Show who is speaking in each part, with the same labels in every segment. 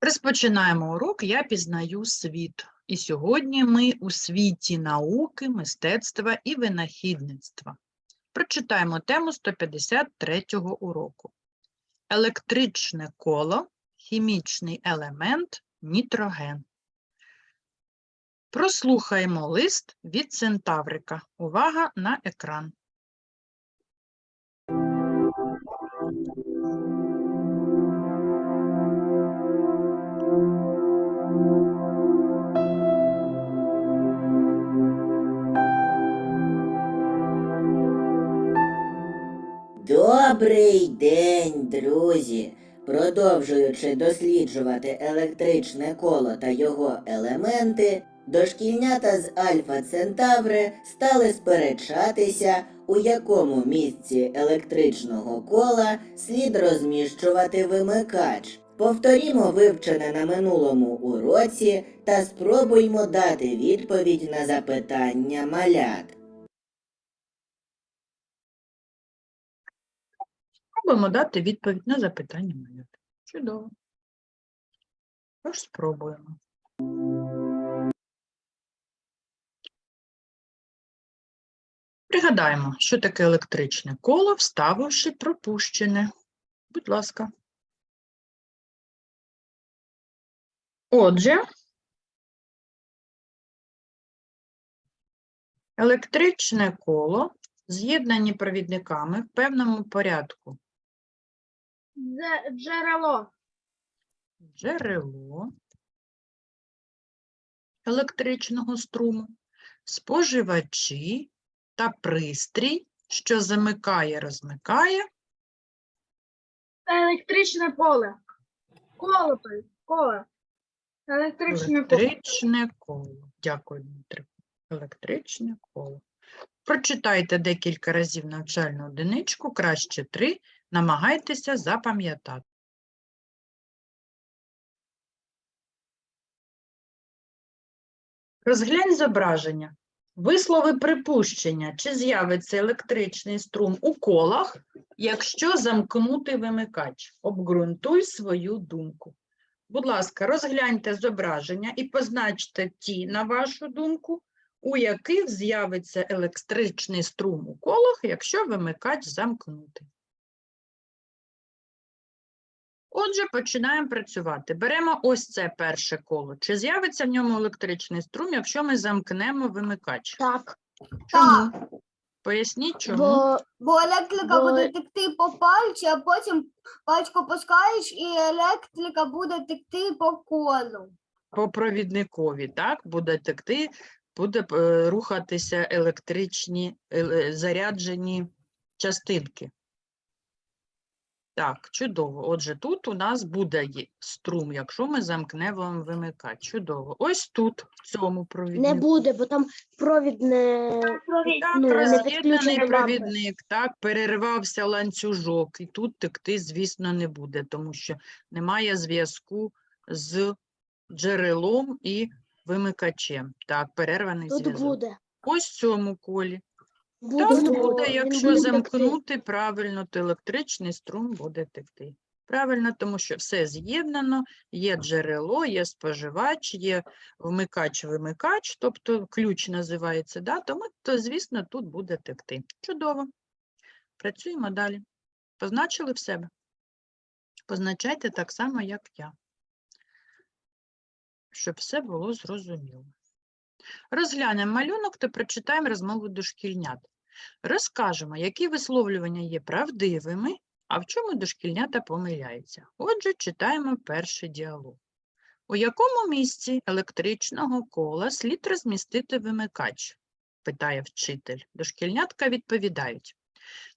Speaker 1: Розпочинаємо урок «Я пізнаю світ». І сьогодні ми у світі науки, мистецтва і винахідництва. Прочитаємо тему 153 уроку. Електричне коло, хімічний елемент, нітроген. Прослухаємо лист від Центаврика. Увага на екран.
Speaker 2: Добрий день, друзі! Продовжуючи досліджувати електричне коло та його елементи, дошкільнята з Альфа Центаври стали сперечатися, у якому місці електричного кола слід розміщувати вимикач. Повторімо вивчене на минулому уроці та спробуймо дати відповідь на запитання малят.
Speaker 1: Спробуємо дати відповідь на запитання малят. Чудово. Тож спробуємо. Пригадаємо, що таке електричне коло, вставивши пропущене. Будь ласка. Отже, електричне коло з'єднані провідниками в певному порядку.
Speaker 3: Джерело.
Speaker 1: джерело електричного струму, споживачі та пристрій, що замикає, розмикає,
Speaker 3: Електричне поле. Коло той. Коло. Електричне
Speaker 1: електричне коло. Дякую, Дмитрику. Електричне коло. Прочитайте декілька разів навчальну одиничку, краще три, намагайтеся запам'ятати. Розглянь зображення. Вислови припущення, чи з'явиться електричний струм у колах, якщо замкнути вимикач. Обґрунтуй свою думку. Будь ласка, розгляньте зображення і позначте ті, на вашу думку, у яких з'явиться електричний струм у колах, якщо вимикач замкнути. Отже, починаємо працювати. Беремо ось це перше коло. Чи з'явиться в ньому електричний струм, якщо ми замкнемо вимикач?
Speaker 3: Так.
Speaker 1: Чому? Поясніть, чому?
Speaker 4: Бо, бо електрика
Speaker 3: Бо-
Speaker 4: буде текти по пальці, а потім пальчику пускаєш, і електрика буде текти по колу.
Speaker 1: По провідникові, так, буде текти, буде е, рухатися електричні еле- заряджені частинки. Так, чудово. Отже, тут у нас буде струм, якщо ми замкнемо вимикач. Чудово. Ось тут, в цьому провіднику.
Speaker 5: Не буде, бо там провід не
Speaker 1: Так,
Speaker 5: ну,
Speaker 1: роз'єднаний провідник, так, перервався ланцюжок, і тут текти, звісно, не буде, тому що немає зв'язку з джерелом і вимикачем. Так, перерваний
Speaker 5: тут
Speaker 1: зв'язок.
Speaker 5: буде.
Speaker 1: Ось в цьому колі. Так
Speaker 5: буде,
Speaker 1: якщо замкнути правильно, то електричний струм буде текти. Правильно, тому що все з'єднано, є джерело, є споживач, є вмикач-вимикач, тобто ключ називається, да? тому, то, звісно, тут буде текти. Чудово. Працюємо далі. Позначили в себе? Позначайте так само, як я, щоб все було зрозуміло. Розглянемо малюнок та прочитаємо розмову дошкільнят. Розкажемо, які висловлювання є правдивими, а в чому дошкільнята помиляються. Отже, читаємо перший діалог. У якому місці електричного кола слід розмістити вимикач? питає вчитель. Дошкільнятка відповідають.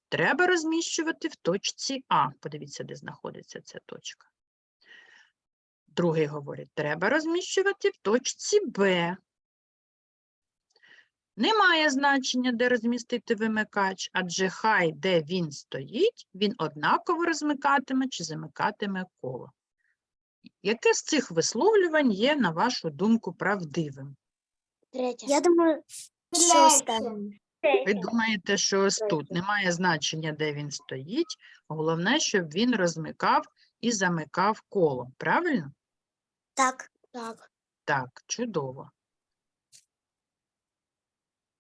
Speaker 1: Треба розміщувати в точці А. Подивіться, де знаходиться ця точка. Другий говорить, треба розміщувати в точці Б. Немає значення, де розмістити вимикач, адже хай де він стоїть, він однаково розмикатиме чи замикатиме коло. Яке з цих висловлювань є, на вашу думку, правдивим?
Speaker 5: Третє.
Speaker 6: Я думаю,
Speaker 4: Третє.
Speaker 1: Ви думаєте, що ось тут немає значення, де він стоїть, головне, щоб він розмикав і замикав коло, правильно?
Speaker 5: Так. Так.
Speaker 1: Так, чудово.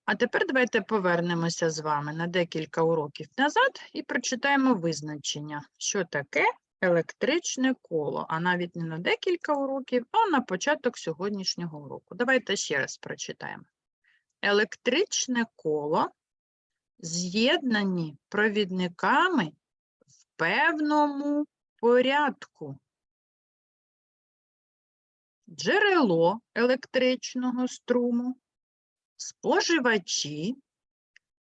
Speaker 1: А тепер давайте повернемося з вами на декілька уроків назад і прочитаємо визначення, що таке електричне коло, а навіть не на декілька уроків, а на початок сьогоднішнього уроку. Давайте ще раз прочитаємо. Електричне коло з'єднані провідниками в певному порядку джерело електричного струму, споживачі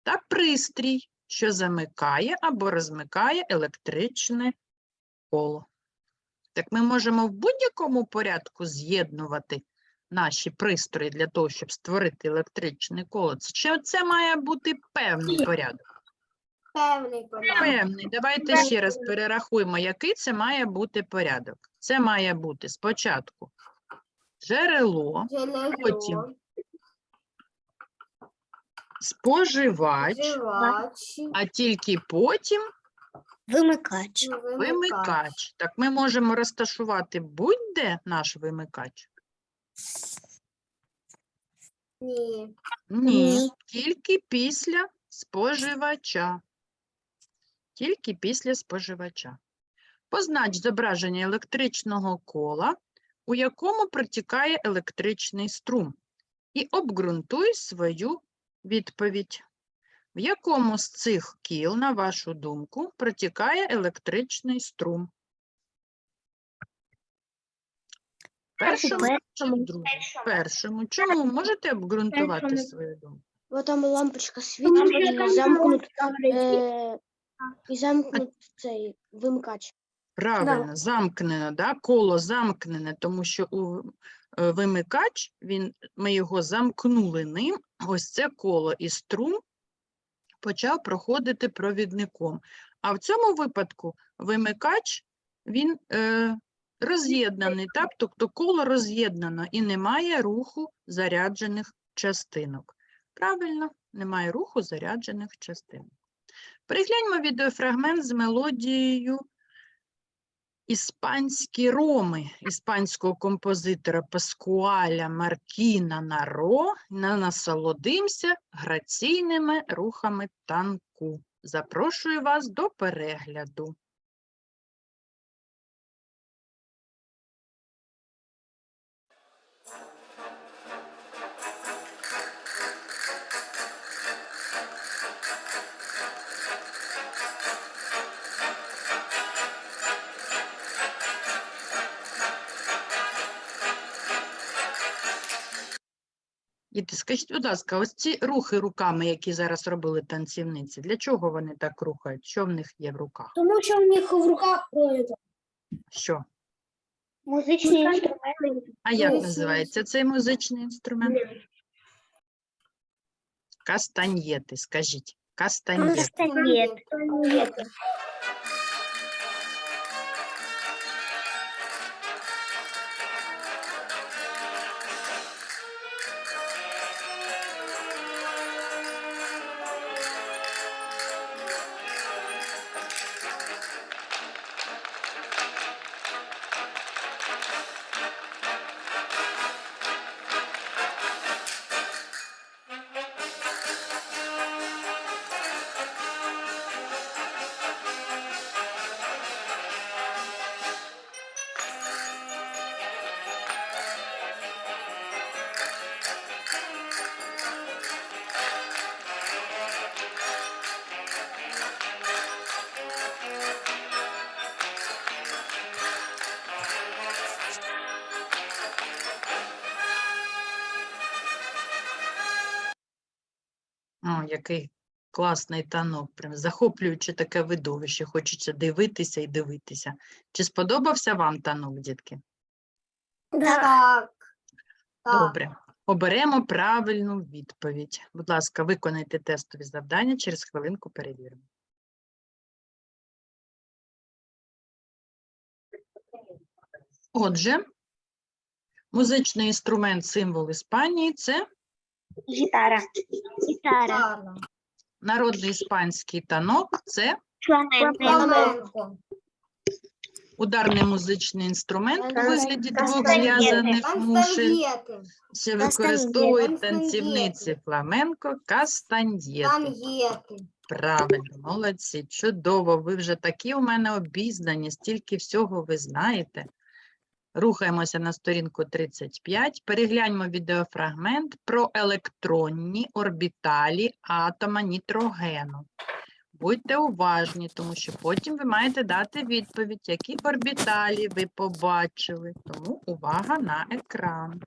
Speaker 1: та пристрій, що замикає або розмикає електричне коло. Так ми можемо в будь-якому порядку з'єднувати наші пристрої для того, щоб створити електричне коло. Чи це має бути певний порядок?
Speaker 4: Певний порядок.
Speaker 1: Певний. Давайте ще раз перерахуємо, який це має бути порядок. Це має бути спочатку джерело, Потім.
Speaker 4: Джерело,
Speaker 1: споживач, а тільки потім
Speaker 5: Вимикач.
Speaker 1: вимикач. Так ми можемо розташувати будь-де наш вимикач?
Speaker 4: Ні.
Speaker 1: Ні,
Speaker 5: Ні.
Speaker 1: тільки після споживача. Тільки після споживача. Познач зображення електричного кола, у якому протікає електричний струм, і обґрунтуй свою відповідь. В якому з цих кіл, на вашу думку, протікає електричний струм? Першому чи другому? Першому. Чому можете обґрунтувати свою думку?
Speaker 5: Бо там лампочка світить і замкнут, е, і цей вимикач.
Speaker 1: Правильно, замкнено, да? коло замкнене, тому що у е, вимикач, він, ми його замкнули ним, ось це коло і струм почав проходити провідником. А в цьому випадку вимикач, він е, роз'єднаний, тобто коло роз'єднано і немає руху заряджених частинок. Правильно, немає руху заряджених частинок. Перегляньмо відеофрагмент з мелодією Іспанські роми іспанського композитора Паскуаля Маркіна Наро на насолодимся граційними рухами танку. Запрошую вас до перегляду. Діти, скажіть, будь ласка, ось ці рухи руками, які зараз робили танцівниці, для чого вони так рухають? Що в них є в руках?
Speaker 4: Тому що в них в руках провід.
Speaker 1: Що?
Speaker 4: Музичний інструмент.
Speaker 1: А як
Speaker 4: Ось,
Speaker 1: називається цей музичний інструмент? Кастаньєти, скажіть. Кастаньєти. О, який класний танок, прям захоплююче таке видовище. Хочеться дивитися і дивитися. Чи сподобався вам танок, дітки?
Speaker 4: Так. Так.
Speaker 1: Добре. Оберемо правильну відповідь. Будь ласка, виконайте тестові завдання, через хвилинку перевіримо. Отже, музичний інструмент символ Іспанії це
Speaker 5: Гітара. Гітара.
Speaker 1: Народний іспанський танок, це
Speaker 5: Фламенко.
Speaker 1: Ударний музичний інструмент у вигляді двох зв'язаних мушель,
Speaker 4: Константєти.
Speaker 5: Кастанєти.
Speaker 1: використовують танцівниці фламенко кастаньєти.
Speaker 4: Кон'єти.
Speaker 1: Правильно, молодці, чудово. Ви вже такі у мене обізнані, стільки всього ви знаєте. Рухаємося на сторінку 35. Перегляньмо відеофрагмент про електронні орбіталі атома нітрогену. Будьте уважні, тому що потім ви маєте дати відповідь, які орбіталі ви побачили. Тому увага на екран.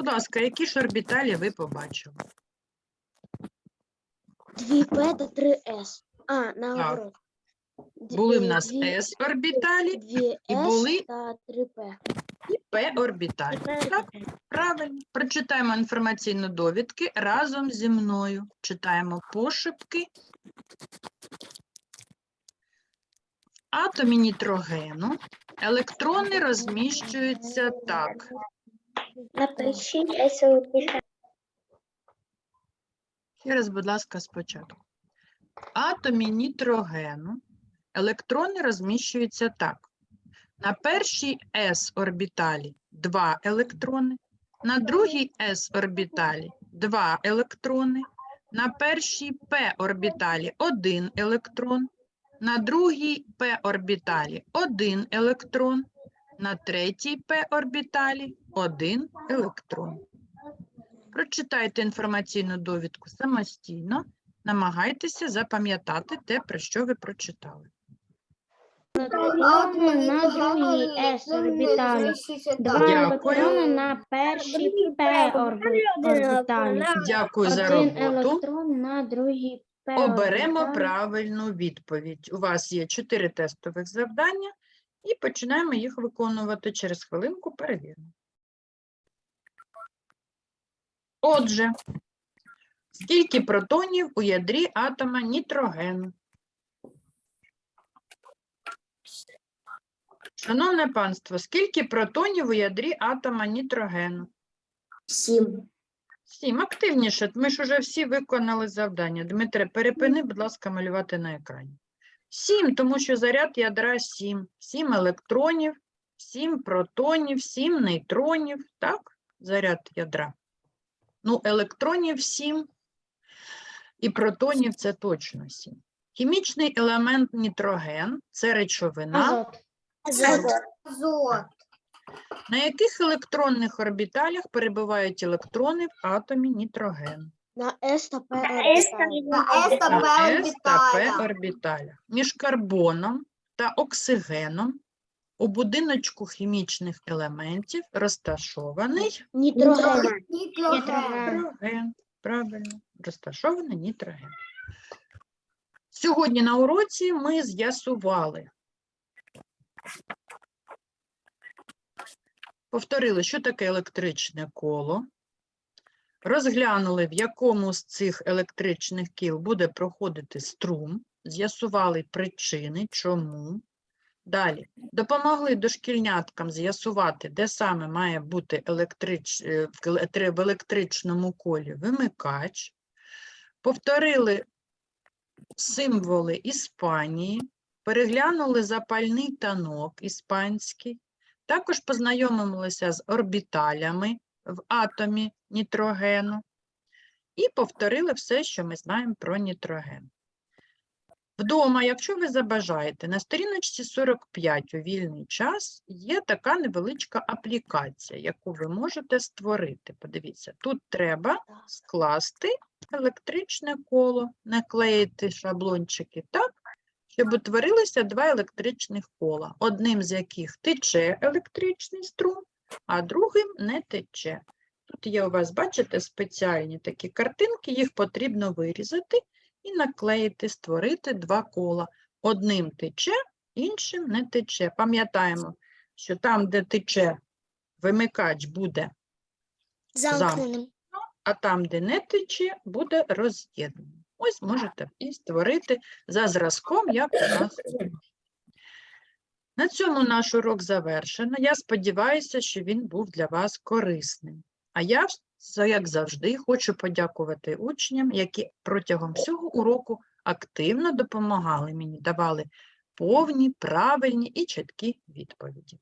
Speaker 1: Будь ласка, які ж орбіталі ви побачили?
Speaker 5: 2P та 3S. А, наоборот.
Speaker 1: Були в нас
Speaker 5: дві-
Speaker 1: s орбіталі
Speaker 5: 2S
Speaker 1: були-
Speaker 5: та 3P.
Speaker 1: і p орбіталі. Так, правильно. Прочитаємо інформаційну довідки разом зі мною. Читаємо пошепки. В атомі нітрогену електрони розміщуються так.
Speaker 5: Напишіть S
Speaker 1: Ще раз, будь ласка, спочатку. Атомі нітрогену електрони розміщуються так. На першій s орбіталі 2 електрони, на другій s орбіталі 2 електрони, на першій p орбіталі 1 електрон, на другій p орбіталі 1 електрон, на третій p орбіталі 1 електрон. Прочитайте інформаційну довідку самостійно, намагайтеся запам'ятати те, про що ви прочитали.
Speaker 4: Атоми
Speaker 6: на другій S орбіталі. Два
Speaker 1: Дякую.
Speaker 6: електрони на першій P орбі- орбіталі.
Speaker 1: Дякую за
Speaker 6: Один
Speaker 1: роботу.
Speaker 6: електрон на другій P
Speaker 1: Оберемо правильну відповідь. У вас є чотири тестових завдання, і починаємо їх виконувати. Через хвилинку перевіримо. Отже, скільки протонів у ядрі атома нітрогену? Шановне панство, скільки протонів у ядрі атома нітрогену?
Speaker 4: Сім.
Speaker 1: Сім. Активніше. Ми ж уже всі виконали завдання. Дмитре, перепини, будь ласка, малювати на екрані. Сім, тому що заряд ядра сім. Сім електронів, сім протонів, сім нейтронів. Так? Заряд ядра. Ну, електронів сім. І протонів це точно сім. Хімічний елемент нітроген це речовина,
Speaker 6: Азот.
Speaker 4: Азот.
Speaker 1: на яких електронних орбіталях перебувають електрони в атомі нітрогену.
Speaker 5: На S та
Speaker 4: На. С та
Speaker 1: на
Speaker 4: П
Speaker 1: S та орбіталях. Між карбоном та оксигеном у будиночку хімічних елементів розташований
Speaker 5: Нітроген.
Speaker 4: Нітроген.
Speaker 1: нітроген. Правильно, розташований нітроген. Сьогодні на уроці ми з'ясували. Повторили, що таке електричне коло. Розглянули, в якому з цих електричних кіл буде проходити струм, з'ясували причини, чому. Далі допомогли дошкільняткам з'ясувати, де саме має бути електрич... е, електри- в електричному колі вимикач. Повторили символи Іспанії, переглянули запальний танок іспанський, також познайомилися з орбіталями в атомі нітрогену і повторили все, що ми знаємо про нітроген. Вдома, якщо ви забажаєте, на сторіночці 45 у вільний час є така невеличка аплікація, яку ви можете створити. Подивіться, тут треба скласти електричне коло, наклеїти шаблончики так, щоб утворилися два електричних кола, одним з яких тече електричний струм, а другим не тече. Тут є у вас, бачите, спеціальні такі картинки, їх потрібно вирізати і наклеїти, створити два кола. Одним тече, іншим не тече. Пам'ятаємо, що там, де тече, вимикач буде,
Speaker 6: Замкненим.
Speaker 1: а там, де не тече, буде роз'єднаний. Ось можете і створити за зразком, як у нас. На цьому наш урок завершено. Я сподіваюся, що він був для вас корисним. А я, як завжди, хочу подякувати учням, які протягом всього уроку активно допомагали мені, давали повні, правильні і чіткі відповіді.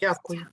Speaker 1: Дякую.